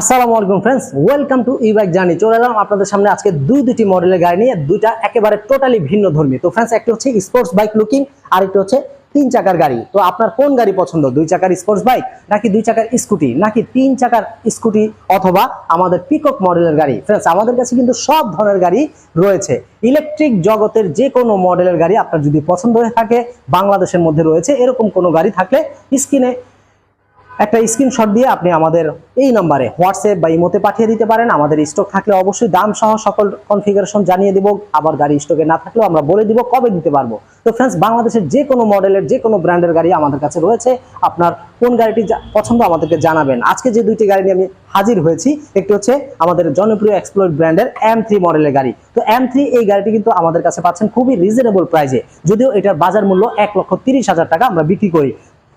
আসসালামু আলাইকুম friends welcome to E bike journey চলে এলাম আপনাদের সামনে আজকে দুই দুটি মডেলের গাড়ি নিয়ে, দুইটা একেবারে টোটালি ভিন্ন ধর্মী। তো ফ্রেন্ডস একটা হচ্ছে স্পোর্টস বাইক লুকিং আর একটা হচ্ছে তিন চাকার গাড়ি। তো আপনার কোন গাড়ি পছন্দ, দুই চাকার স্পোর্টস বাইক নাকি দুই চাকার স্কুটি নাকি তিন চাকার স্কুটি অথবা আমাদের পিকক মডেলের গাড়ি? ফ্রেন্ডস আমাদের কাছে কিন্তু সব ধরনের গাড়ি রয়েছে। ইলেকট্রিক জগতের যে কোনো মডেলের গাড়ি আপনার যদি পছন্দ হয়ে থাকে, বাংলাদেশের মধ্যে রয়েছে, এরকম কোনো গাড়ি থাকলে স্ক্রিনে একটা স্ক্রিনশট দিয়ে আপনি আমাদের এই নম্বরে হোয়াটসঅ্যাপ বা ইমোতে পাঠিয়ে দিতে পারেন। আমাদের স্টক থাকলে অবশ্যই দাম সহ সকল কনফিগারেশন জানিয়ে দেবো। আবার গাড়ি স্টকে না থাকলেও আমরা বলে দিব কবে দিতে পারব। তো ফ্রেন্ডস বাংলাদেশের যে কোনো মডেলের যে কোনো ব্র্যান্ডের গাড়ি আমাদের কাছে রয়েছে। আপনার কোন গাড়িটি পছন্দ আমাদেরকে জানাবেন। আজকে যে দুইটি গাড়ি আমি হাজির হয়েছি, একটি হচ্ছে আমাদের জনপ্রিয় এক্সপ্লোর ব্র্যান্ডের এম থ্রি মডেলের গাড়ি। তো এম থ্রি এই গাড়িটি কিন্তু আমাদের কাছে পাচ্ছেন খুবই রিজনেবল প্রাইসে যদিও এটার বাজার মূল্য এক লক্ষ তিরিশ হাজার টাকা আমরা বিক্রি করি।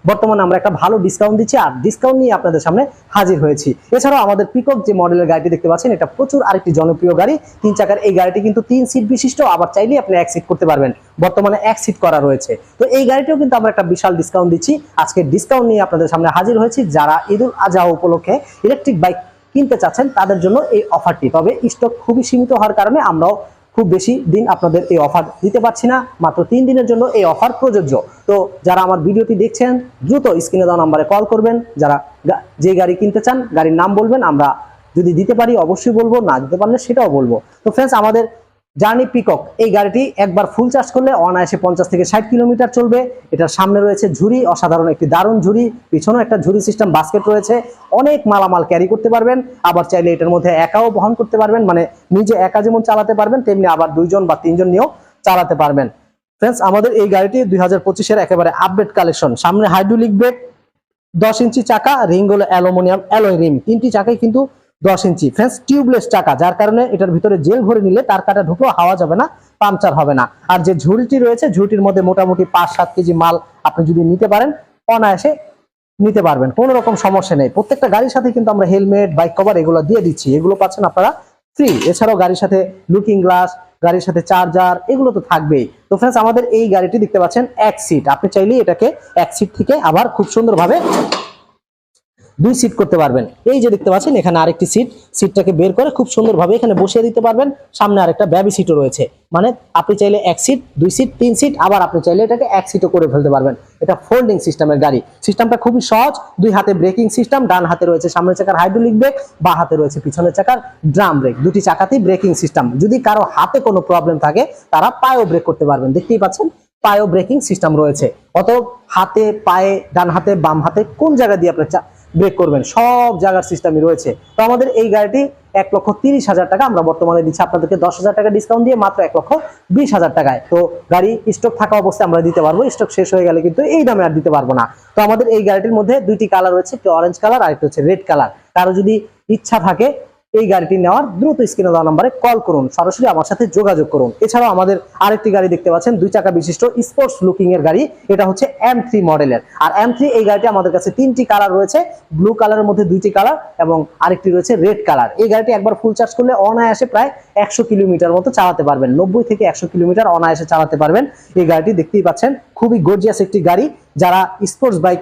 বর্তমানে আমরা একটা ভালো ডিসকাউন্ট দিচ্ছি আর ডিসকাউন্ট নিয়ে আপনাদের সামনে হাজির হয়েছি। এছাড়াও আমাদের পিকক যে মডেলের গাড়িটি দেখতে পাচ্ছেন, এটা প্রচুর আরেকটি জনপ্রিয় গাড়ি। তিন চাকার এই গাড়িটি কিন্তু তিন সিট বিশিষ্ট, আবার চাইলে আপনি এক সিট করতে পারবেন। বর্তমানে এক সিট করা রয়েছে। তো এই গাড়িটিও কিন্তু আমরা একটা বিশাল ডিসকাউন্ট দিচ্ছি। আজকে ডিসকাউন্ট নিয়ে আপনাদের সামনে হাজির হয়েছি। যারা ঈদুল আজহা উপলক্ষে ইলেকট্রিক বাইক কিনতে চাচ্ছেন, তাদের জন্য এই অফারটি তবে স্টক খুবই সীমিত হওয়ার কারণে আমরাও খুব বেশি দিন আপনাদের এই অফার দিতে পারছি না। মাত্র তিন দিনের জন্য এই অফার প্রযোজ্য। তো যারা আমার ভিডিওটি দেখছেন, দ্রুত স্ক্রিনে দেওয়া নাম্বারে কল করবেন। যারা যে গাড়ি কিনতে চান, গাড়ির নাম বলবেন, আমরা যদি দিতে পারি, অবশ্যই বলব, না দিতে পারলে সেটাও বলব। তো ফ্রেন্ডস আমাদের জার্নি পিকক এই গাড়িটি একবার ফুল চার্জ করলে অনায়াসে পঞ্চাশ থেকে ষাট কিলোমিটার চলবে। এটার সামনে রয়েছে ঝুড়ি, অসাধারণ একটি দারুণ ঝুড়ি, পিছনেও একটা ঝুড়ি সিস্টেম বাস্কেট রয়েছে। অনেক মালামাল ক্যারি করতে পারবেন, আবার চাইলে এটার মধ্যে একাও বহন করতে পারবেন মানে নিজে একা যেমন চালাতে পারবেন, তেমনি আবার দুইজন বা তিনজন নিয়েও চালাতে পারবেন। ফ্রেন্ডস আমাদের এই গাড়িটি দুই হাজার পঁচিশের একেবারে আপডেট কালেকশন সামনে হাইড্রোলিক ব্রেক দশ ইঞ্চি চাকা রিং হলো অ্যালুমিনিয়াম অ্যালয় রিম তিনটি চাকাই কিন্তু দশ ইঞ্চি। ফ্রেন্স টিউবলেস চাকা, যার কারণে এটার ভিতরে জেল ভরে নিলে তার কাটা ঢুকলেও হাওয়া যাবে না, পাংচার হবে না। আর যে ঝুড়িটি রয়েছে, ঝুড়িটির মধ্যে মোটামুটি পাঁচ সাত কেজি মাল আপনি যদি নিতে পারেন, অনায়াসে নিতে পারবেন, কোনো রকম সমস্যা নেই। প্রত্যেকটা গাড়ির সাথে কিন্তু আমরা হেলমেট বাইক কভার এগুলো দিয়ে দিচ্ছি। এগুলো পাচ্ছেন আপনারা ফ্রি এছাড়াও গাড়ির সাথে লুকিং গ্লাস গাড়ির সাথে চার্জার এগুলো তো থাকবেই। তো ফ্রেন্ডস আমাদের এই গাড়িটি দেখতে পাচ্ছেন এক সিট আপনি চাইলেই এটাকে এক সিট থেকে আবার খুব সুন্দরভাবে দুই সিট করতে পারবেন। এই যে দেখতে পাচ্ছেন, এখানে আরেকটি সিট সিটটাকে বের করে খুব সুন্দরভাবে এখানে বসিয়ে দিতে পারবেন। সামনে আরেকটা ব্যাবি সিটও রয়েছে। মানে আপনি চাইলে এক সিট দুই সিট তিন সিট আবার আপনি চাইলে এটাকে এক সিটও করে ফেলতে পারবেন। এটা ফোল্ডিং সিস্টেমের গাড়ি। সিস্টেমটা খুবই সহজ। দুই হাতে ব্রেকিং সিস্টেম ডান হাতে রয়েছে সামনের চাকার হাইড্রোলিক ব্রেক বা হাতে রয়েছে পিছনের চাকার ড্রাম ব্রেক দুটি চাকাতেই ব্রেকিং সিস্টেম যদি কারও হাতে কোনো প্রবলেম থাকে, তারা পায়েও ব্রেক করতে পারবেন। দেখতেই পাচ্ছেন, পায়েও ব্রেকিং সিস্টেম রয়েছে। অত হাতে, পায়ে, ডান হাতে, বাম হাতে, কোন জায়গা দিয়ে আপনার ব্রেক করবেন। সব জায়গার সিস্টেমই রয়েছে। তো আমাদের এই গাড়িটি এক লক্ষ তিরিশ হাজার টাকা আমরা বর্তমানে দিচ্ছি। আপনাদেরকে দশ হাজার টাকা ডিসকাউন্ট দিয়ে মাত্র এক লক্ষ বিশ হাজার টাকায়। তো গাড়ি স্টক থাকা অবস্থায় আমরা দিতে পারব। স্টক শেষ হয়ে গেলে কিন্তু এই দামে আর দিতে পারব না। তো আমাদের এই গাড়িটির মধ্যে দুইটি কালার রয়েছে। একটি অরেঞ্জ কালার আর একটি হচ্ছে রেড কালার কারও যদি ইচ্ছা থাকে এই গাড়িটি নেওয়ার দ্রুত স্ক্রিনে দেওয়া নম্বরে কল করুন, সরাসরি আমার সাথে যোগাযোগ করুন। এছাড়াও আমাদের আরেকটি গাড়ি দেখতে পাচ্ছেন, দুই চাকা বিশিষ্ট স্পোর্টস লুকিং এর গাড়ি, এটা হচ্ছে এম থ্রি মডেলের আর এম থ্রি এই গাড়িটি আমাদের কাছে তিনটি কালার রয়েছে ব্লু কালারের মধ্যে দুইটি কালার এবং আরেকটি রয়েছে রেড কালার এই গাড়িটি একবার ফুল চার্জ করলে অনায়াসে প্রায় একশো কিলোমিটার মতো চালাতে পারবেন, নব্বই থেকে একশো কিলোমিটার অনায়াসে চালাতে পারবেন। এই গাড়িটি দেখতেই পাচ্ছেন, খুবই গর্জিয়াস একটি গাড়ি। যারা স্পোর্টস বাইক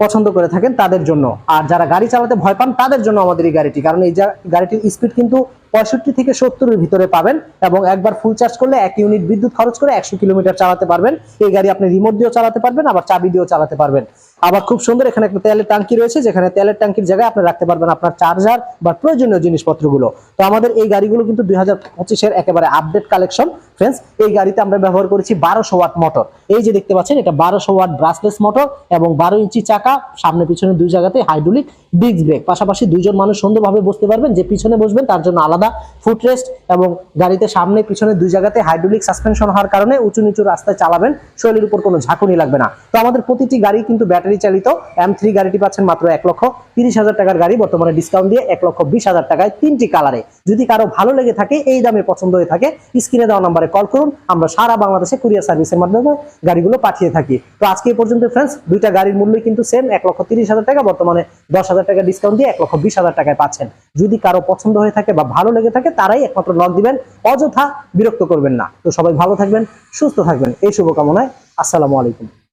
পছন্দ করে থাকেন তাদের জন্য। আর যারা গাড়ি চালাতে ভয় পান, তাদের জন্য আমাদের এই গাড়িটি। কারণ এই গাড়িটির স্পিড কিন্তু পঁয়ষট্টি থেকে সত্তরের ভিতরে পাবেন এবং একবার ফুল চার্জ করলে এক ইউনিট বিদ্যুৎ খরচ করে একশো কিলোমিটার চালাতে পারবেন। এই গাড়ি আপনি রিমোট দিয়েও চালাতে পারবেন, আবার চাবি দিয়েও চালাতে পারবেন। আবার খুব সুন্দর এখানে একটা তেলের ট্যাঙ্কি রয়েছে, যেখানে তেলের ট্যাঙ্কির জায়গায় আপনি রাখতে পারবেন আপনার চার্জার বা প্রয়োজনীয় জিনিসপত্রগুলো। তো আমাদের এই গাড়িগুলো কিন্তু দুই হাজার পঁচিশের একেবারে আপডেট কালেকশন ফ্রেন্ডস এই গাড়িতে আমরা ব্যবহার করেছি বারোশো ওয়াট মোটর এই যে দেখতে পাচ্ছেন, এটা বারোশো ওয়াট ব্রাসলেস মোটর এবং বারো ইঞ্চি চাকা, সামনে পিছনে দুই জায়গাতে হাইড্রোলিক ডিস্ক ব্রেক পাশাপাশি দুইজন মানুষ সুন্দরভাবে বসতে পারবেন, যে পিছনে বসবেন তার জন্য আলাদা ফুট রেস্ট এবং গাড়িতে সামনে পিছনে দুই জায়গাতে হাইড্রোলিক সাসপেনশন হওয়ার কারণে উঁচু নিচু রাস্তায় চালাবেন শরীরের উপর কোনো ঝাঁকুনি লাগবে না। তো আমাদের প্রতিটি গাড়ি কিন্তু ব্যাটারি চালিত এম থ্রি গাড়িটি পাচ্ছেন মাত্র এক লক্ষ তিরিশ হাজার টাকার গাড়ি, বর্তমানে ডিসকাউন্ট দিয়ে এক লক্ষ বিশ হাজার টাকায় তিনটি কালারে যদি কারও ভালো লেগে থাকে, এই দামে পছন্দ হয়ে থাকে স্ক্রিনে দেওয়া নম্বরে কল করুন। আমরা সারা বাংলাদেশে কুরিয়ার সার্ভিসের মাধ্যমে গাড়িগুলো পাঠিয়ে থাকি। তো আজকে পর্যন্ত ফ্রেন্ডস দুইটা গাড়ির মূল্য কিন্তু সেম এক লক্ষ তিরিশ হাজার টাকা, বর্তমানে দশ হাজার টাকা ডিসকাউন্ট দিয়ে এক লক্ষ বিশ হাজার টাকায় পাচ্ছেন। যদি কারও পছন্দ হয়ে থাকে বা ভালো লেগে থাকে, তারাই একমাত্র নক দিবেন, অযথা বিরক্ত করবেন না। তো সবাই ভালো থাকবেন, সুস্থ থাকবেন। এই শুভকামনায়, আসসালামু আলাইকুম।